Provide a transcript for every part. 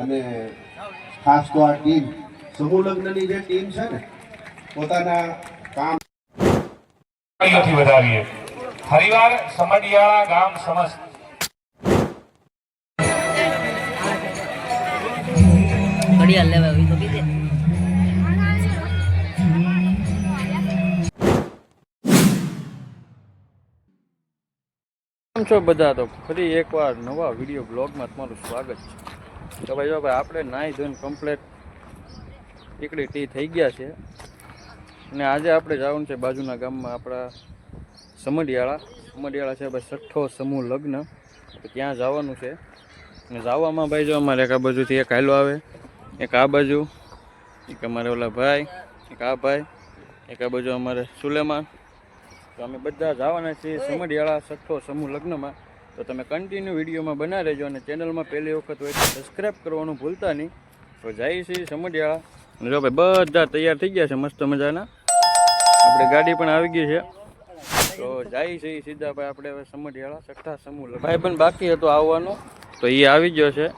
અને ખાસ તો આ ટીમ સમૂહ લગ્નની જે ટીમ છે ને પોતાના કામ નથી વધારીએ. હરિવાર સમડિયાળા ગામ સમસ્ત. ઘડિયાળ લેવા આવી તો કીધે છો બધા તો? ફરી એકવાર નવા વીડિયો બ્લોગમાં તમારું સ્વાગત છે. તો ભાઈ જો ભાઈ આપણે નાહી ધોઈને કમ્પ્લેટ એકડી ટી થઈ ગયા છે. અને આજે આપણે જવાનું છે બાજુના ગામમાં આપણા સમઢિયાળા સમઢિયાળા છે ભાઈ છઠ્ઠો સમૂહ લગ્ન. ત્યાં જવાનું છે. અને જવામાં ભાઈ જો અમારે એક આ બાજુથી એક હાલો આવે એક આ બાજુ એક અમારે ઓલા ભાઈ એક આ ભાઈ એક આ બાજુ અમારે સુલેમાન. તો અમે બધા જવાના છીએ સમઢિયાળા છઠ્ઠો સમૂહ લગ્નમાં. તો તમે કન્ટિન્યુ વિડીયોમાં બના રહેજો અને ચેનલમાં પહેલી વખત હોય તો સબસ્ક્રાઈબ કરવાનું ભૂલતા નહીં. તો જાય છે સમજ્યા જો ભાઈ બધા તૈયાર થઈ ગયા છે મસ્ત મજાના. આપણે ગાડી પણ આવી ગઈ છે. તો જાય છે સીધા ભાઈ આપણે હવે સમજ્યા છઠ્ઠા સમૂહ. ભાઈ પણ બાકી હતો આવવાનો. તો એ આવી ગયો છે.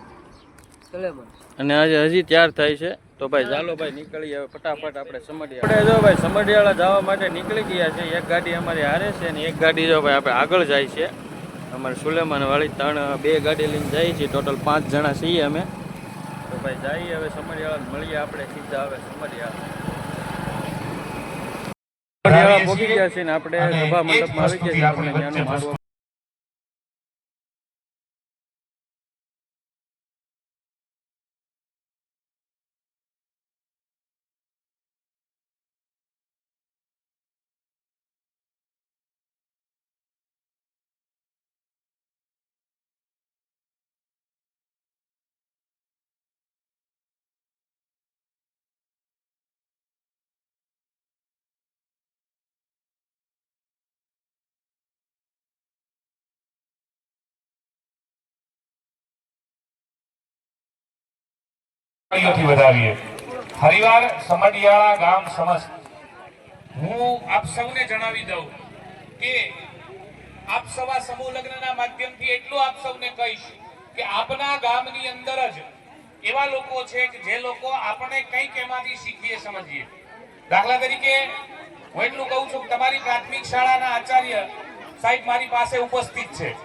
અને આજે હજી તૈયાર થાય છે. તો ભાઈ ચાલો ભાઈ નીકળી હવે ફટાફટ આપણે સમડિયાળા આપણે જો ભાઈ સમઢિયાળા જવા માટે નીકળી ગયા છે. એક ગાડી અમારી હારે છે અને એક ગાડી જો ભાઈ આપણે આગળ જાય છે. અમારે સુલેમાન વાળી ત્રણ બે ગાડી લઈને જઈએ છીએ. ટોટલ પાંચ જણા છીએ અમે. તો ભાઈ જઈએ હવે સમડિયાળા મળીએ આપણે સીધા હવે સમડિયાળા સમડિયાળા પહોંચી ગયા છે ને આપણે સભા મંડપમાં આવી ગયા છે આપણે ત્યાંનું તાળીઓથી વધાવીએ હરિવાર સમડિયાળા ગામ સમસ્ત. હું આપ સૌને જણાવી દઉં કે આપ સવા સમૂહ લગ્નના માધ્યમથી એટલું આપ સૌને કહીશ કે આપના ગામની અંદર જ એવા લોકો છે કે જે લોકો આપણે કંઈક એમાંથી શીખીએ સમજીએ. દાખલા તરીકે હું એટલું કહું છું કે તમારી પ્રાથમિક શાળાના આચાર્ય સાહેબ મારી પાસે ઉપસ્થિત છે.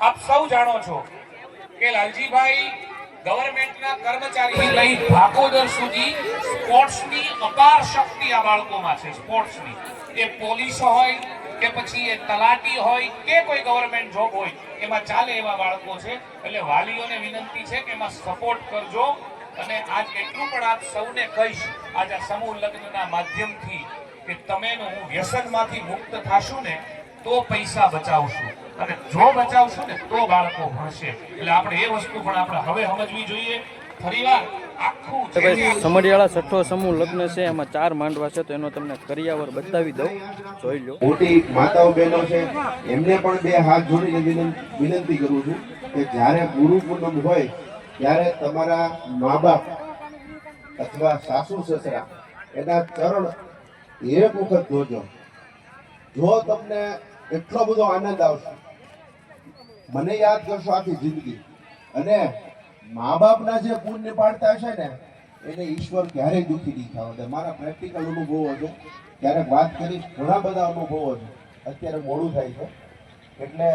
આપ સૌ જાણો છો કે લાલજીભાઈ ગવર્મેન્ટના કર્મચારી લઈ ભાગોદર સુધી સ્પોર્ટ્સની અપાર શક્તિ આ બાળકોમાં છે સ્પોર્ટ્સની એ પોલીસ હોય કે પછી એ તલાટી હોય કે કોઈ ગવર્મેન્ટ જોબ હોય, એમાં ચાલે એવા બાળકો છે. એટલે વાલીઓને વિનંતી છે કે એમાં સપોર્ટ કરજો. અને આજ એટલું પણ આપ સૌને કહીશ, આજ આ સમૂહ લગ્નના માધ્યમથી કે તમે હું વ્યસનમાંથી મુક્ત થાશું ને, તો પૈસા બચાવશું. અને જો બચાવશું ને તો બાળકો ભણશે. એટલે આપણે એ વસ્તુ પણ આપણે હવે સમજવી જોઈએ. ફરીવાર આખું તો જે ભાઈ સમડિયાળા છઠ્ઠો સમૂહ લગ્ન છે એમાં ચાર માંડવા છે તો એનો તમને કરિયાવર બતાવી દઉં. જોઈ લો. મોટી માતાઓ બહેનો છે એમને પણ બે હાથ જોડીને વિનંતી કરું છું કે જ્યારે ગુરુ પૂનમ હોય ત્યારે તમારા મા બાપ અથવા સાસુ સસરા એના ચરણ એક વખત જોજો જો તમને એટલો બધો આનંદ આવશે મને યાદ કરશો આખી જિંદગી. અને મા બાપના જે પુણ્ય પાડતા છે ને, એને ઈશ્વર ક્યારેય દુઃખી નહીં થવા દે મારા પ્રેક્ટિકલ અનુભવો છે ક્યારેક વાત કરી ઘણા બધા અનુભવો છે. અત્યારે મોડું થાય છે. એટલે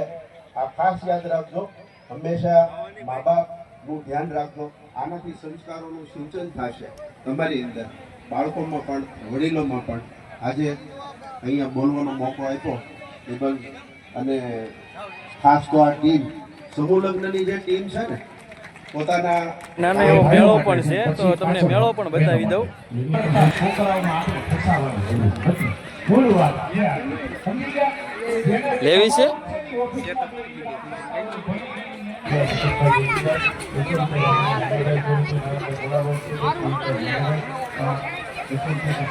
આ ખાસ યાદ રાખજો. હંમેશા મા બાપનું ધ્યાન રાખજો. આનાથી સંસ્કારોનું સિંચન થશે તમારી અંદર. બાળકોમાં પણ, વડીલોમાં પણ. આજે અહીંયા બોલવાનો મોકો આપ્યો એ અને ખાસ તો આ ટીમ સમૂહ લગ્નની જે ટીમ છે ને પોતાના નાનો એવો મેળો પણ છે તો તમને મેળો પણ બતાવી દઉં. લેવી છે?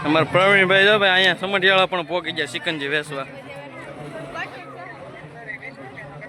અમારા પ્રવીણભાઈ જો ભાઈ અહીંયા સમઢિયાળા પણ પોકી ગયા સિકંજી વેસવા.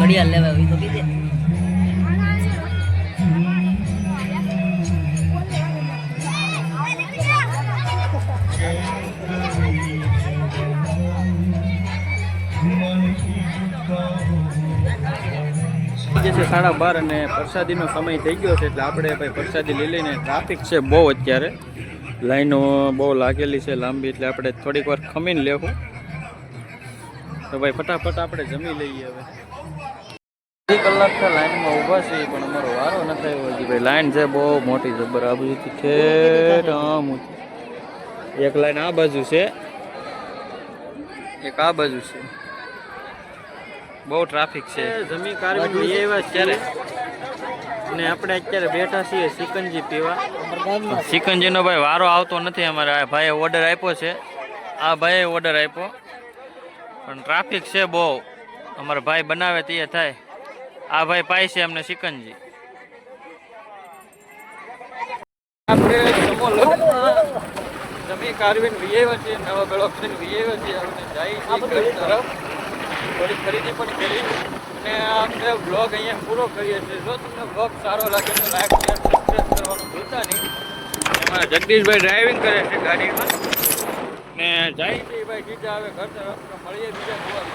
ઘડિયાળ લેવા આવી તો છે સાડા બાર અને પ્રસાદીનો સમય થઈ ગયો છે એટલે આપણે ભાઈ પ્રસાદી લઈ લઈને ટ્રાફિક છે બહુ અત્યારે. લાઈનો બહુ લાગેલી છે લાંબી એટલે આપણે થોડીક વાર ખમીને લેવું. તો ભાઈ ફટાફટ આપણે જમી લઈએ હવે. અઢી કલાકથી લાઈનમાં ઊભા છે પણ અમારો વારો ન થયો હજી. ભાઈ લાઈન છે બહુ મોટી જબર. આ બાજુથી આમ એક લાઈન આ બાજુ છે, એક આ બાજુ છે. બહુ ટ્રાફિક છે. જમી કારવી આવ્યા ત્યારે. અને આપણે અત્યારે બેઠા છીએ સિકંજી પીવા. સિકંજીનો ભાઈ વારો આવતો નથી અમારે. આ ભાઈએ ઓર્ડર આપ્યો છે. આ ભાઈએ ઓર્ડર આપ્યો. પણ ટ્રાફિક છે બહુ. અમારા ભાઈ બનાવે તે થાય. આ ભાઈ પાય છે અમને સિકંજી. આપણે જમી કારવીને છીએ નવા બ્લોક છીએ. આપણે જાય તરફ. થોડી ખરીદી પણ કરી અને આપણે બ્લોગ અહીંયા પૂરો કરીએ છીએ. જો તમને બ્લોગ સારો લાગે તો લાઈક શેર સબસ્ક્રાઈબ કરવાનું ભૂલતા નહીં. એમાં જગદીશભાઈ ડ્રાઇવિંગ કરે છે ગાડીમાં. ને જાય છે ભાઈ, સીધા આવે ઘર તરફ મળીએ બીજા બ્લોગ